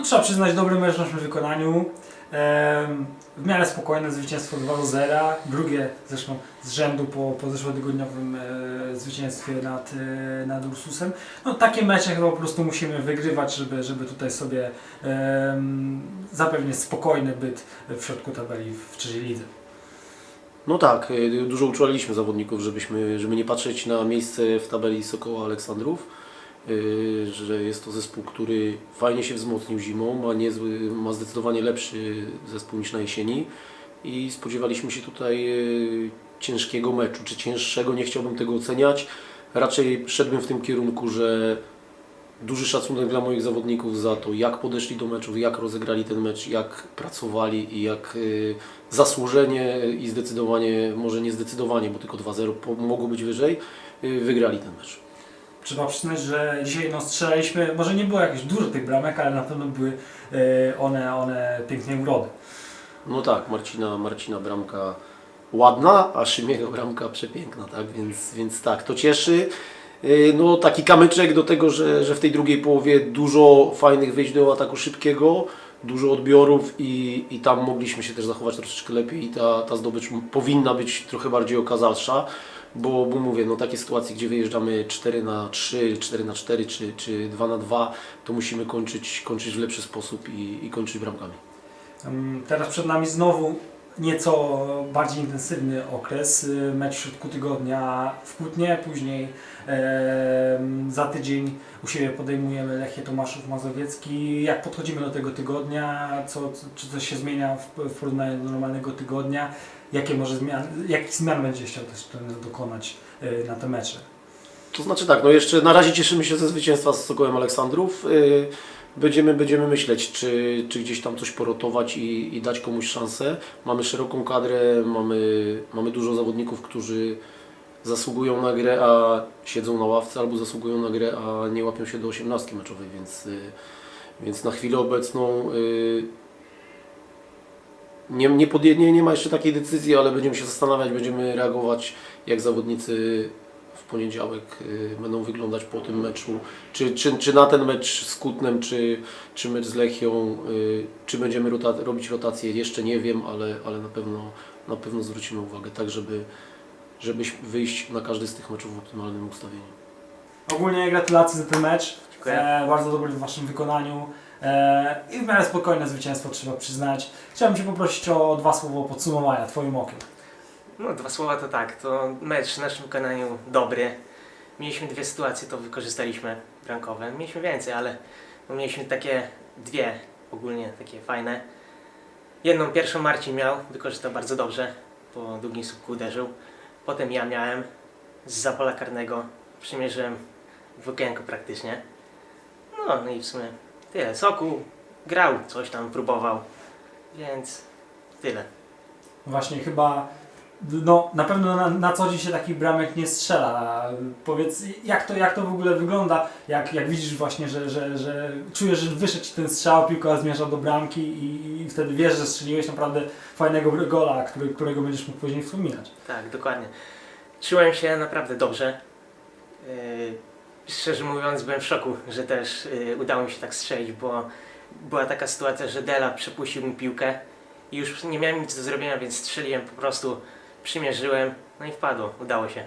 No trzeba przyznać dobry mecz w naszym wykonaniu. W miarę spokojne zwycięstwo 2 do 0. Drugie zresztą z rzędu po, po zeszłotygodniowym e, zwycięstwie nad, e, nad Ursusem. No takie mecze chyba po prostu musimy wygrywać, żeby, żeby tutaj sobie em, zapewnić spokojny byt w środku tabeli w trzeciej lidze. No tak, y, dużo uczulaliśmy zawodników, żebyśmy, żeby nie patrzeć na miejsce w tabeli Sokoła Aleksandrów, że jest to zespół, który fajnie się wzmocnił zimą, ma, niezły, ma zdecydowanie lepszy zespół niż na jesieni i spodziewaliśmy się tutaj y, ciężkiego meczu, czy cięższego, nie chciałbym tego oceniać. Raczej szedłbym w tym kierunku, że duży szacunek dla moich zawodników za to, jak podeszli do meczów, jak rozegrali ten mecz, jak pracowali i jak y, zasłużenie i zdecydowanie, może nie zdecydowanie, bo tylko 2-0 po- mogło być wyżej, y, wygrali ten mecz. Trzeba przyznać, że dzisiaj no, strzelaliśmy, może nie było jakieś dużo tych bramek, ale na pewno były e, one, one pięknej urody. No tak, Marcina, Marcina bramka ładna, a Szymiego bramka przepiękna, tak? Więc, więc tak, to cieszy. Y, No taki kamyczek do tego, że, że w tej drugiej połowie dużo fajnych wyjść do ataku szybkiego, dużo odbiorów i, i tam mogliśmy się też zachować troszeczkę lepiej i ta, ta zdobycz powinna być trochę bardziej okazalsza, bo, bo mówię, no takie sytuacje, gdzie wyjeżdżamy 4 na 3, 4 na 4 czy, czy 2 na 2, to musimy kończyć, kończyć w lepszy sposób i, i kończyć bramkami. Teraz przed nami znowu nieco bardziej intensywny okres. Y, Mecz w środku tygodnia w Kutnie, później za tydzień u siebie podejmujemy Lechie Tomaszów Mazowiecki. Jak podchodzimy do tego tygodnia? Co, czy coś się zmienia w, porównaniu do normalnego tygodnia? Jakie może zmian, jakich zmian będzie chciał też dokonać y, na te mecze? To znaczy tak, no jeszcze na razie cieszymy się ze zwycięstwa z Sokołem Aleksandrów. Yy, Będziemy, będziemy myśleć, czy, czy gdzieś tam coś porotować i, i dać komuś szansę. Mamy szeroką kadrę, mamy, mamy dużo zawodników, którzy zasługują na grę, a siedzą na ławce, albo zasługują na grę, a nie łapią się do osiemnastki meczowej, więc, yy, więc na chwilę obecną yy, nie, nie, podję, nie, nie ma jeszcze takiej decyzji, ale będziemy się zastanawiać, będziemy reagować, jak zawodnicy w poniedziałek y, będą wyglądać po tym meczu. Czy, czy, czy na ten mecz z Kutnem, czy, czy mecz z Lechią, y, czy będziemy rota robić rotację, jeszcze nie wiem, ale, ale na, pewno, na pewno zwrócimy uwagę, tak żeby, żeby wyjść na każdy z tych meczów w optymalnym ustawieniu. Ogólnie gratulacje za ten mecz. Dziękuję. E, bardzo dobry w Waszym wykonaniu. E, I w miarę spokojne zwycięstwo trzeba przyznać. Chciałbym Cię poprosić o dwa słowa podsumowania Twoim okiem. No, dwa słowa to tak, to mecz w naszym wykonaniu dobry. Mieliśmy dwie sytuacje, to wykorzystaliśmy bramkowe. Mieliśmy więcej, ale no, mieliśmy takie dwie ogólnie takie fajne. Jedną pierwszą Marcin miał, wykorzystał bardzo dobrze, po długim słupku uderzył. Potem ja miałem z zapola karnego, przymierzyłem w okienko praktycznie. No, no i w sumie tyle. Soku grał, coś tam próbował, więc tyle. Właśnie chyba, no na pewno na, na co dzień się takich bramek nie strzela. Powiedz, jak to, jak to w ogóle wygląda, jak, jak widzisz właśnie, że, że, że czujesz, że wyszedł Ci ten strzał, piłka zmierza do bramki i, i wtedy wiesz, że strzeliłeś naprawdę fajnego gola, który, którego będziesz mógł później wspominać. Tak, dokładnie. Czułem się naprawdę dobrze. Yy, szczerze mówiąc, byłem w szoku, że też yy, udało mi się tak strzelić, bo była taka sytuacja, że Dela przepuścił mi piłkę i już nie miałem nic do zrobienia, więc strzeliłem po prostu, przymierzyłem, no i wpadło, udało się.